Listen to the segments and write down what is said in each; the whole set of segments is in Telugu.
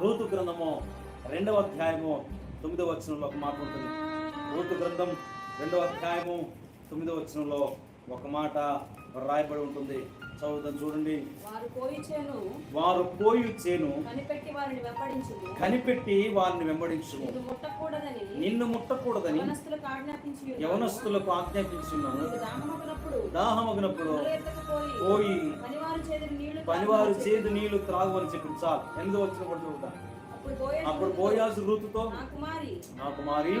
రూతు గ్రంథము రెండవ అధ్యాయము తొమ్మిదవ వచనంలో ఒక మాట ఉంటుంది. రూతు గ్రంథం రెండవ అధ్యాయము తొమ్మిదవ వచనంలో ఒక మాట రాయబడి ఉంటుంది. చదువుతాం చూడండి. వారు పోయి చేను కనిపెట్టి వారిని వెంబడించు నిన్ను ముట్టకూడదని నిన్ను ముట్టకూడదని యవనస్తులకు ఆజ్ఞాపించున్నాను దాహమగునప్పుడు పోయి పనివారు నీళ్ళు త్రాగుమని చేదు నీళ్ళు త్రాగు అని చెప్పి చాలు. ఎనిమిదో వచ్చిన కూడా చూద్దాం. అప్పుడు బోయాసు రూతుతో నా కుమారి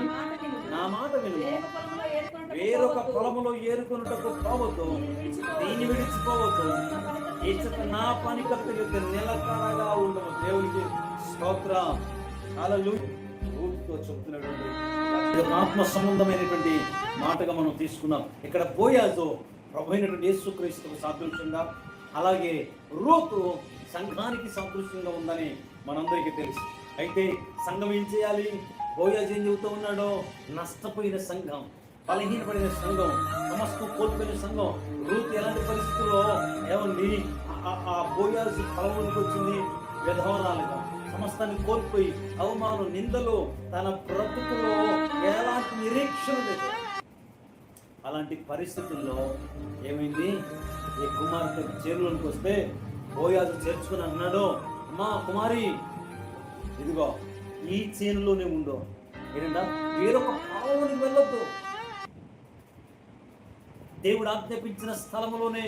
నా మాట విను. వేరొక పొలములో వేరొక పోవద్దు. దీనిని విడిచిపోవద్దు. ఇచ్చట నా పని కర్త నిలకడగా ఉండము దేవునికి స్తోత్ర. అలలు రూపుతో చెప్తున్నటువంటి ఆత్మ సంబంధమైనటువంటి మాటగా మనం తీసుకున్నాం. ఇక్కడ బోయాజు ప్రభు అయినటువంటి యేసుక్రీస్తుకు సాదృశ్యంగా అలాగే రూతు సంఘానికి సాదృశ్యంగా ఉందని మనందరికీ తెలుసు. అయితే సంఘం ఏం చేయాలి? బోయాజ్ ఏం చెబుతూ ఉన్నాడో? నష్టపోయిన సంఘం బలహీనపడిన సంఘం సమస్తం కోల్పోయిన సంఘం. రూత్ ఎలాంటి పరిస్థితుల్లో? ఏమండి ఆ- ఆ- ఆ పొలంలోకి వచ్చింది? విధవరాలుగా సమస్తాన్ని కోల్పోయి అవమానం నిందలు తన బ్రతుకులో ఎలాంటి నిరీక్షణ లేదు. అలాంటి పరిస్థితుల్లో ఏమైంది? ఈ కుమార్తె చేరులోనికి వస్తే బోయాజు చేర్చుకుని అన్నాడు అమ్మా కుమారి ఇదిగో ఈ చేనులోనే ఉండు. ఏంటంటే వేరొక పొలంలోనికి వెళ్ళొద్దు. దేవుడు ఆజ్ఞాపించిన స్థలములోనే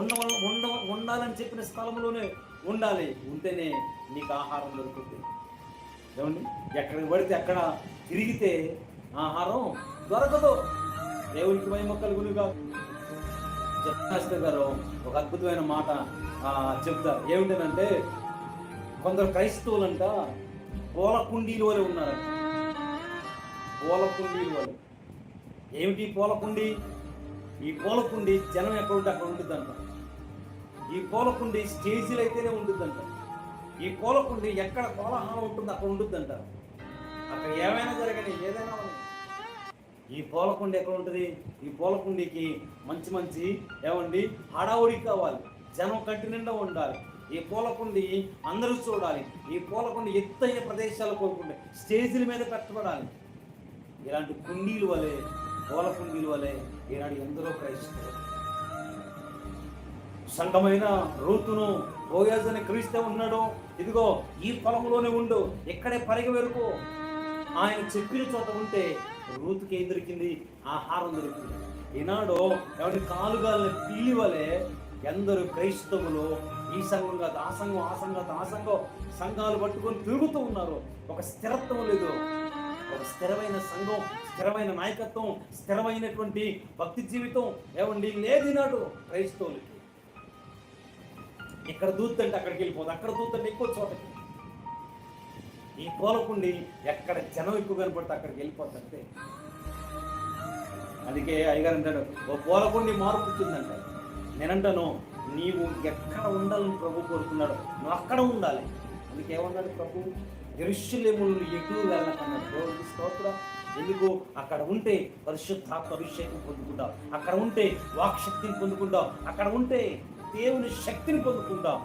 ఉండ ఉండ ఉండాలని చెప్పిన స్థలంలోనే ఉండాలి. ఉంటేనే నీకు ఆహారం దొరుకుతుంది. ఏమండి? ఎక్కడికి పడితే అక్కడ తిరిగితే ఆహారం దొరకదు. దేవునికి మహిమ కలుగునుగా జగన్నాథ్ గారు ఒక అద్భుతమైన మాట చెప్తారు. ఏమిటంటే కొందరు క్రైస్తవులంట పూల కుండీలు వలె ఉన్నారంట. పూల కుండీలు వలె ఏమిటి పూల కుండి ఈ పూల కుండి జనం ఎక్కడ ఉంటే అక్కడ ఉంటుందంట. ఈ పూల కుండి స్టేజీలు అయితేనే ఉంటుందంట. ఈ పూల కుండి ఎక్కడ కోలాహలం ఉంటుందో అక్కడ ఉంటుందంట. అక్కడ ఏమైనా జరగని ఏదైనా ఈ పూలకుండి ఎక్కడ ఉంటుంది? ఈ పూలకుండికి మంచి మంచి ఏమండి? హడావుడి కావాలి. జనం కంటి నిండా ఉండాలి. ఈ పూలకుండి అందరూ చూడాలి. ఈ పూలకుండి ఎత్తైన ప్రదేశాలు కోరుకుంటే స్టేజీల మీద పెట్టబడాలి. ఇలాంటి కుండీలు వలె పూల కుండీలు వలె ఈనాడు ఎందరో క్రైస్తవులు. సంఘమైన రూతును బోయాజని క్రీస్తే ఉన్నాడు. ఇదిగో ఈ పొలంలోనే ఉండు. ఇక్కడే పరిగ వెరుకు. ఆయన చెప్పిన చోట ఉంటే రూతుకి ఏం దొరికింది ఆహారం దొరికింది ఈనాడు ఎవరి కాలుగాలని పీలివలే ఎందరు క్రైస్తవులు ఈ సంఘం కాదు ఆ సంఘం ఆ సంఘం కాదు ఆ సంఘం సంఘాలు పట్టుకొని తిరుగుతూ ఉన్నారు. ఒక స్థిరత్వం లేదు. ఒక స్థిరమైన సంఘం స్థిరమైన నాయకత్వం స్థిరమైనటువంటి భక్తి జీవితం ఏమండి లేదు ఈనాడు క్రైస్తవులకి. ఇక్కడ దూతంటే అక్కడికి వెళ్ళిపోదు. అక్కడ దూతంటే ఎక్కువ చోటకి. ఈ పూలకుండి ఎక్కడ జనం ఎక్కువ కనపడితే అక్కడికి వెళ్ళిపోతుందంటే అందుకే అయ్యగారు అంటాడు ఓ పూలకుండి మార్పు వచ్చిందంట. నేనంటాను నీవు ఎక్కడ ఉండాలని ప్రభు కోరుకున్నాడు నువ్వు అక్కడ ఉండాలి. అందుకే ఏమన్నాడు ప్రభు? ఎరుషులేములు ఎటు వెళ్ళకన్నాడు దేవుడికి ఎందుకు? అక్కడ ఉంటే పరిశుద్ధాత్మ అభిషేకం పొందుకుంటాం. అక్కడ ఉంటే వాక్శక్తిని పొందుకుంటాం. అక్కడ ఉంటే దేవుని శక్తిని పొందుకుంటాం.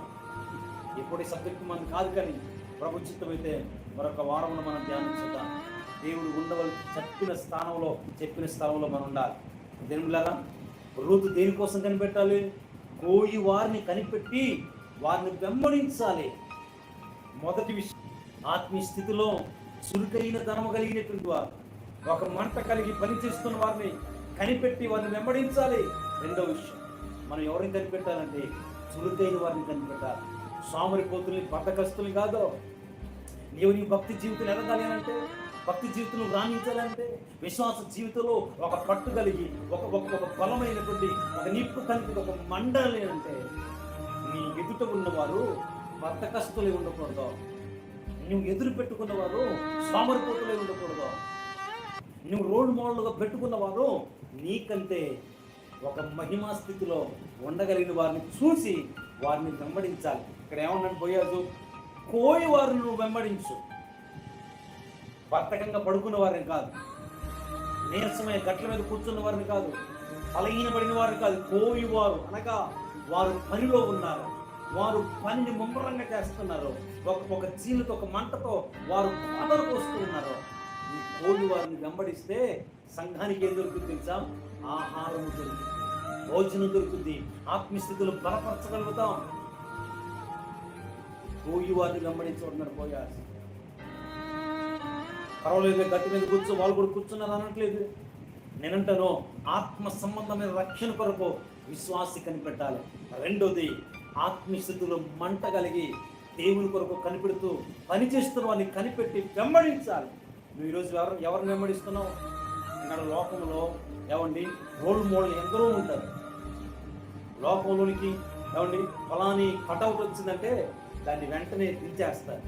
ఎప్పుడే సబ్జెక్టు సబ్జెక్ట్ మనం కాదు కానీ ప్రభు అయితే మరొక వారంలో మనం ధ్యానించుదాం. దేవుడు ఉండవల్ చెప్పిన స్థానంలో చెప్పిన స్థలంలో మనం ఉండాలి. దేవులారా రూతు దేనికోసం కనిపెట్టాలి? కోయి వారిని కనిపెట్టి వారిని వెంబడించాలి. మొదటి విషయం ఆత్మీయ స్థితిలో చురుకైన ధనము కలిగినటువంటి వారు ఒక మంట కలిగి పనిచేస్తున్న వారిని కనిపెట్టి వారిని వెంబడించాలి. రెండో విషయం మనం ఎవరిని కనిపెట్టాలంటే చురుకైన వారిని కనిపెట్టాలి. సోమరిపోతుల్ని బద్దకస్తుల్ని కాదు నీవు నీ భక్తి జీవితం ఎదగాలి అని అంటే భక్తి జీవితంలో రాణించాలంటే విశ్వాస జీవితంలో ఒక పట్టు కలిగి ఒక ఒక ఒక బలమైనటువంటి ఒక నిప్పు కలిపి ఒక మండలి అంటే నీ ఎదుట ఉన్నవారు బద్దకస్తులే ఉండకూడదు. నువ్వు ఎదురు పెట్టుకున్నవారు సోమరిపోతులే ఉండకూడదు. నువ్వు రోల్ మోడల్గా పెట్టుకున్నవారు నీకంటే ఒక మహిమా స్థితిలో ఉండగలిగిన వారిని చూసి వారిని వెంబడించాలి. ఇక్కడ ఏమన్నా పోయాదు కోయి వారిని నువ్వు వెంబడించు. బద్ధకంగా పడుకున్న వారిని కాదు. నీరసమైన గట్ల మీద కూర్చున్న వారిని కాదు. బలహీనపడిన వారిని కాదు. కోయి వారు అనగా వారు పనిలో ఉన్నారు. వారు పనిని ముమ్మరంగా చేస్తున్నారు. ఒక ఒక చీలతో ఒక మంటతో వారు బాధలకు వస్తూ ఉన్నారు. ఈ కోడి వారిని వెంబడిస్తే సంఘానికి ఏం దొరుకుతుంది తెలుసా? ఆహారం దొరుకుతుంది. భోజనం దొరుకుతుంది. ఆత్మస్థితులు బలపరచగలుగుతాం. కోయి వారిని వెంబడించబడినారు పోయారు. పర్వాలేదు గట్టి మీద కూర్చో వాళ్ళు కూడా కూర్చున్నారు అనట్లేదు. నేనంటాను ఆత్మ సంబంధమైన రక్షణ కొరకు విశ్వాసి కనిపెట్టాలి. రెండోది ఆత్మస్థితిలో మంట కలిగి దేవుని కొరకు కనిపెడుతూ పనిచేస్తున్న వారిని కనిపెట్టి వెంబడించాలి. నువ్వు ఈరోజు ఎవరు ఎవరిని వెంబడిస్తున్నావు? ఇక్కడ లోకంలో ఏమండి రోల్ మోడల్ ఎందరో ఉంటారు. లోకంలోనికి ఏమండి ఫలాని కటౌట్ వచ్చిందంటే దాన్ని వెంటనే దించేస్తారు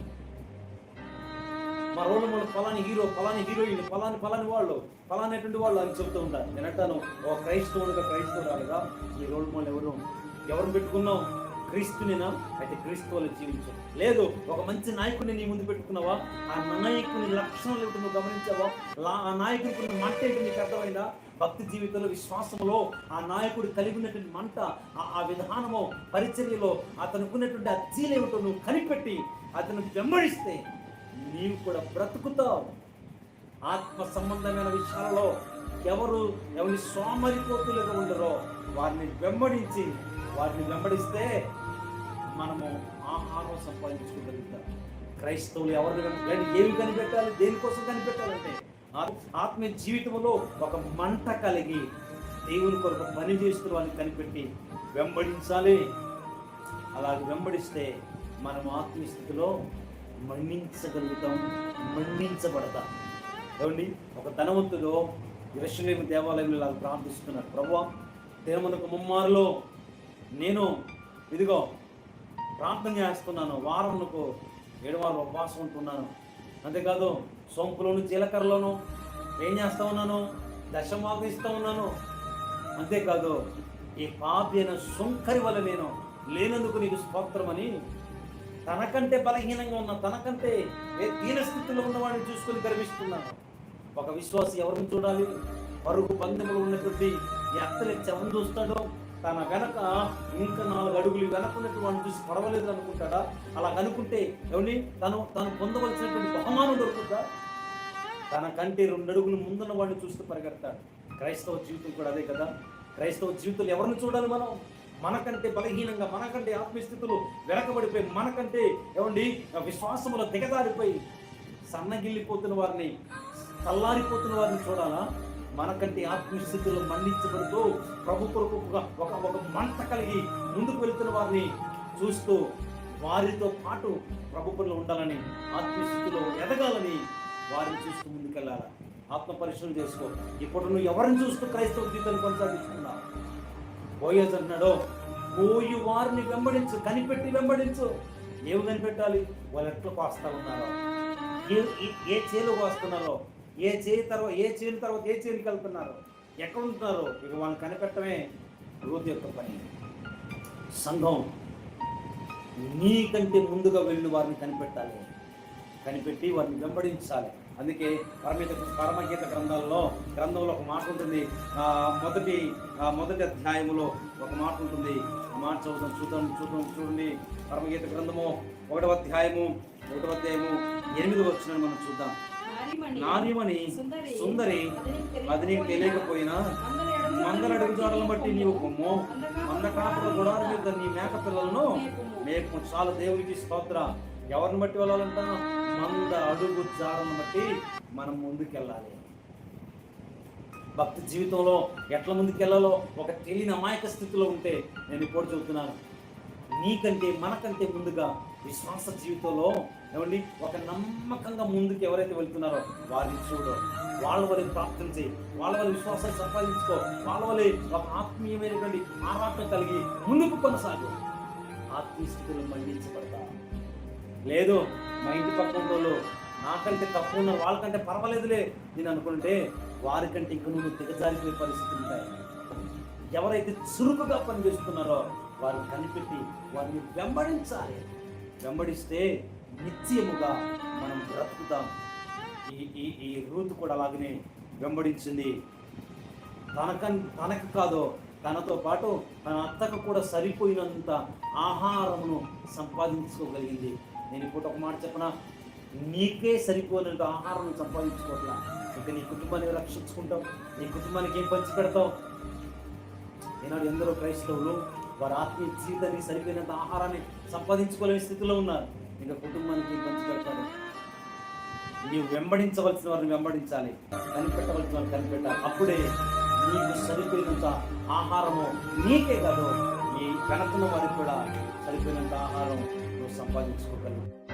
మా రోజు మన ఫలాని హీరో ఫలాని హీరోయిన్ ఫలాని ఫలాని వాళ్ళు ఫలానేటువంటి వాళ్ళు అని చెబుతూ ఉంటారు. నేను అంటాను ఒక క్రైస్తవునిగా క్రైస్తవురాలుగా ఈ రోల్ మోడల్ ఎవరు ఎవరు పెట్టుకున్నాం క్రీస్తునినా అయితే క్రీస్తువులు జీవించు. లేదు ఒక మంచి నాయకుడిని నీ ముందు పెట్టుకున్నావా? ఆ నాయకుని లక్షణాలు ఏమిటి నువ్వు గమనించావా? లా- ఆ నాయకుడికి ఉన్న మంట ఏంటి నీకు అర్థమైందా? భక్తి జీవితంలో విశ్వాసంలో ఆ నాయకుడు కలిగి ఉన్నటువంటి మంట ఆ- ఆ విధానము పరిచర్యలో అతనుకున్నటువంటి ఆ చీలేమిటో నువ్వు కనిపెట్టి అతను వెంబడిస్తే నీవు కూడా బ్రతుకుతావు. ఆత్మ సంబంధమైన విషయాలలో ఎవరు ఎవరి సోమరిపోతులుగా ఉండరో వారిని వెంబడించి వారిని వెంబడిస్తే మనము ఆహారం సంపాదించుకోగలుగుతాం. క్రైస్తవులు ఎవరిని వెంబ- ఏమి కనిపెట్టాలి దేనికోసం కనిపెట్టాలంటే ఆత్మ ఆత్మీయ జీవితంలో ఒక మంట కలిగి దేవుని కొరకు పని చేస్తున్న వారిని కనిపెట్టి వెంబడించాలి. అలాగే వెంబడిస్తే మనం ఆత్మీయ స్థితిలో మన్నించగలుగుతాం మన్నించబడతాం. ఏమండి? ఒక ధనవంతుడు యశ్వలేమి దేవాలయంలో ఇలా ప్రార్థిస్తున్నాడు. ప్రభు తిరుమలకు ముమ్మారులో నేను ఇదిగో ప్రార్థన చేస్తున్నాను. వారములకు ఏడువారు ఉపవాసం ఉంటున్నాను. అంతేకాదు సొంపులోను జీలకర్రలోను ఏం చేస్తా ఉన్నాను? దశమాకు ఇస్తూ ఉన్నాను. అంతేకాదు ఈ పాపి అయిన సుంకరి వల్ల నేను లేనందుకు నీకు స్తోత్రమని తనకంటే బలహీనంగా ఉన్న తనకంటే ఏ దీన స్థితిలో ఉన్నవాడిని చూసుకొని గర్విస్తున్నాను. ఒక విశ్వాసి ఎవరిని చూడాలి? పరుగు పందెములు ఉన్నటువంటి ఈ అత్తలెచ్చి ఎవరిని చూస్తాడో? తన వెనక ఇంకా నాలుగు అడుగులు వెనకున్నట్టు వాడిని చూసి పడవలేదు అనుకుంటాడా? అలా అనుకుంటే ఎవరి తను తను పొందవలసినటువంటి బహుమానం దొరుకుతుందా? తన కంటే రెండు అడుగులు ముందున్న వాడిని చూస్తూ పరిగెడతాడు. క్రైస్తవ జీవితం కూడా అదే కదా. క్రైస్తవ జీవితంలో ఎవరిని చూడాలి మనం? మనకంటే బలహీనంగా మనకంటే ఆత్మస్థితులు వెనకబడిపోయి మనకంటే ఏమండి విశ్వాసములో దిగదారిపోయి సన్నగిల్లిపోతున్న వారిని చల్లారిపోతున్న వారిని చూడాలా? మనకంటే ఆత్మస్థితులు మన్నించబడుతూ ప్రభు కొరకుగా ఒక ఒక మంట కలిగి ముందుకు వెళ్తున్న వారిని చూస్తూ వారితో పాటు ప్రభు ఉండాలని ఉండాలని ఆత్మస్థితిలో ఎదగాలని వారిని చూస్తూ ముందుకెళ్ళాలి? ఆత్మ పరిశ్రమ చేసుకో. ఇప్పుడు నువ్వు ఎవరిని చూస్తూ క్రైస్తవ జీవితాన్ని కొనసాగిస్తున్నావు? పోయేది అన్నాడో పోయి వారిని వెంబడించు కనిపెట్టి వెంబడించు. ఏమి కనిపెట్టాలి? వాళ్ళు ఎట్లా కోస్తా ఉన్నారో ఏ ఏ- ఏ చేలు కోస్తున్నారో ఏ చేయి తర్వాత ఏ చేను తర్వాత ఏ చేనుకి వెళ్తున్నారు? ఎక్కడ ఉంటున్నారో? ఇక వాళ్ళని కనిపెట్టమే రోజు యొక్క పని. సంఘం నీకంటే ముందుగా వెళ్ళి వారిని కనిపెట్టాలి. కనిపెట్టి వారిని వెంబడించాలి. అందుకే పరమిత పరమగీత గ్రంథాల్లో గ్రంథంలో ఒక మాట ఉంటుంది. మొదటి మొదటి అధ్యాయములో ఒక మాట ఉంటుంది. మాట చదువుతాం చూద్దాం చూద్దాం చూడండి. పరమగీత గ్రంథము ఒకటవ అధ్యాయము ఒకటవ అధ్యాయము ఎనిమిది వచ్చిన మనం చూద్దాం. నార్యమని సుందరి, అది నీకు తెలియకపోయినా మందల అడుగు జాడలను బట్టి నీవు కొమ్ము. మంద కాపుల గుడాల మీద నీ మేక పిల్లలను మేపు చాలు దేవునికి స్తోత్ర. ఎవరిని బట్టి వెళ్ళాలంట? మంద అడుగు జాడలను బట్టి మనం ముందుకెళ్ళాలి. భక్తి జీవితంలో ఎట్లా ముందుకెళ్ళాలో ఒక తెలియని అమాయక స్థితిలో ఉంటే నేను ఇప్పుడు చెబుతున్నాను. నీకంటే మనకంటే ముందుగా విశ్వాస జీవితంలో ఏమండి? ఒక నమ్మకంగా ముందుకు ఎవరైతే వెళ్తున్నారో వారిని చూడు. వాళ్ళ వల్ల ప్రార్థన చేయి. వాళ్ళ వల్ల విశ్వాసాన్ని సంపాదించుకో. వాళ్ళ వల్ల ఒక ఆత్మీయమైనటువంటి ఆరాటం కలిగి ముందుకు కొనసాగు. ఆత్మీయస్థితులు స్థితిలో లేదు మా ఇంటి పక్కన వాళ్ళు నాకంటే తక్కువ ఉన్న వాళ్ళకంటే పర్వాలేదులే. నేను అనుకుంటే వారికంటే ఇంక నువ్వు దిగజారిపోయే పరిస్థితులు ఉంటాయి. ఎవరైతే చురుకుగా పనిచేస్తున్నారో వారిని కనిపెట్టి వారిని వెంబడించాలి. వెంబడిస్తే నిత్యముగా మనం బ్రతుకుతాం. ఈ ఈ ఈ రూతు కూడా అలాగనే వెంబడించింది. తనక తనకు కాదో తనతో పాటు తన అత్తకు కూడా సరిపోయినంత ఆహారమును సంపాదించుకోగలిగింది. నేను ఇప్పుడు ఒక మాట చెప్పనా? నీకే సరిపోయినంత ఆహారం సంపాదించుకోవట్లా. ఇక నీ కుటుంబాన్ని రక్షించుకుంటావు నీ కుటుంబానికి ఏం పంచి పెడతావు ఈనాడు ఎందరో క్రైస్తవులు వారి ఆత్మీయ జీవితానికి సరిపోయినంత ఆహారాన్ని సంపాదించుకోలేని స్థితిలో ఉన్నారు. ఇంకా కుటుంబానికి మంచి గడపాలి నీవు వెంబడించవలసిన వారిని వెంబడించాలి. కనిపెట్టవలసిన వారిని కనిపెట్టాలి. అప్పుడే నీకు సరిపోయినంత ఆహారము నీకే కాదు. నీ కనకున్న వారికి కూడా సరిపోయినంత ఆహారం నువ్వు సంపాదించుకోగలవు.